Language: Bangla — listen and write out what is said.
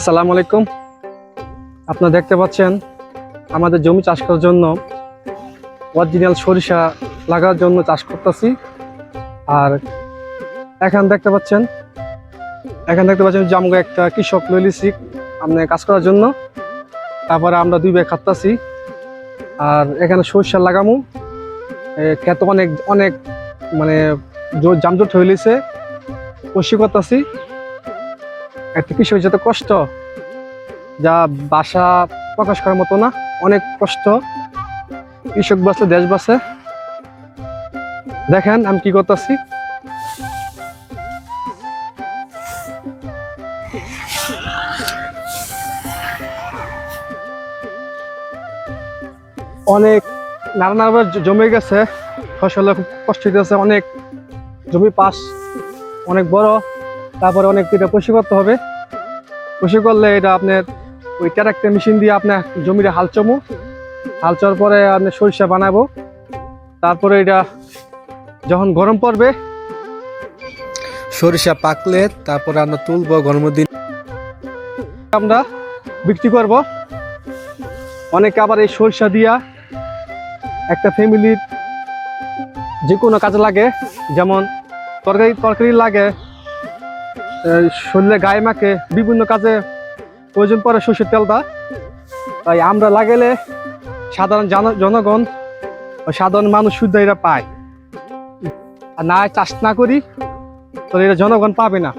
আসসালামু আলাইকুম। আপনারা দেখতে পাচ্ছেন, আমাদের জমি চাষ করার জন্য অরিজিনাল সরিষা লাগার জন্য চাষ করতেছি। আর এখান দেখতে পাচ্ছেন, এখান দেখতে পাচ্ছেন যে আমাকে একটা কৃষক লইলিছি আপনি কাজ করার জন্য। তারপরে আমরা দুই ভাই খাটতাছি। আর এখানে সরিষা লাগামু। ক্ষেত অনেক অনেক মানে জামজট হইলিছে কষি করতেছি। একটা কৃষক যত কষ্ট? যা বাসা প্রকাশ করার মতো না, অনেক কষ্ট। কৃষক বাঁচলে দেশ বাঁচে দেখেন আমি কি করতেছি। অনেক নানা নানা জমে গেছে। ফসলে খুব কষ্ট হইতেছে, অনেক জমি পাশ অনেক বড়। তারপরে অনেক এটা পরিষ্কার করতে হবে। পরিষ্কার করলে এটা আপনার ওই ট্রাক্টর মেশিন দিয়ে আপনার জমিটা হাল চমু। হাল চড়ার পরে আপনার সরিষা বানাবো। তারপরে এটা যখন গরম পড়বে, সরিষা পাকলে তারপরে আমরা তুলবো গরমের দিন। আমরা বিক্রি করব। অনেকে আবার এই সরিষা দিয়া একটা ফ্যামিলির যে কোনো কাজে লাগে। যেমন তরকারি তরকারি লাগে শরীরে গায়ে মাখে, বিভিন্ন কাজে প্রয়োজন পড়ে সর্ষের তেলটা। তাই আমরা লাগালে সাধারণ জন- জনগণ সাধারণ মানুষ শুদ্ধ এরা পায়। আর না চাষ না করি, তাহলে এটা জনগণ পাবে না।